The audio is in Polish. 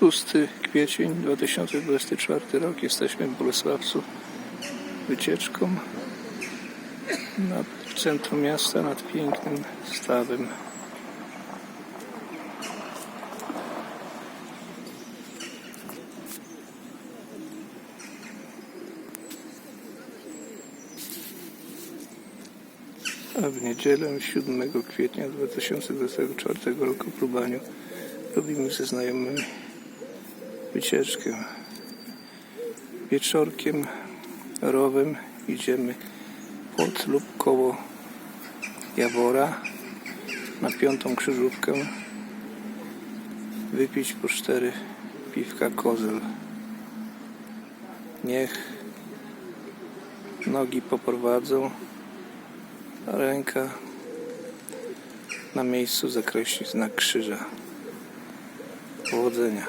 6 kwiecień 2024 rok. Jesteśmy w Bolesławcu wycieczką nad, w centrum miasta nad pięknym stawem. A w niedzielę 7 kwietnia 2024 roku w Lubaniu robimy ze znajomymi wycieczkę. Wieczorkiem rowem idziemy pod lub koło Jawora na piątą krzyżówkę wypić po cztery piwka kozel. Niech nogi poprowadzą, a ręka na miejscu zakreśli znak krzyża. Powodzenia.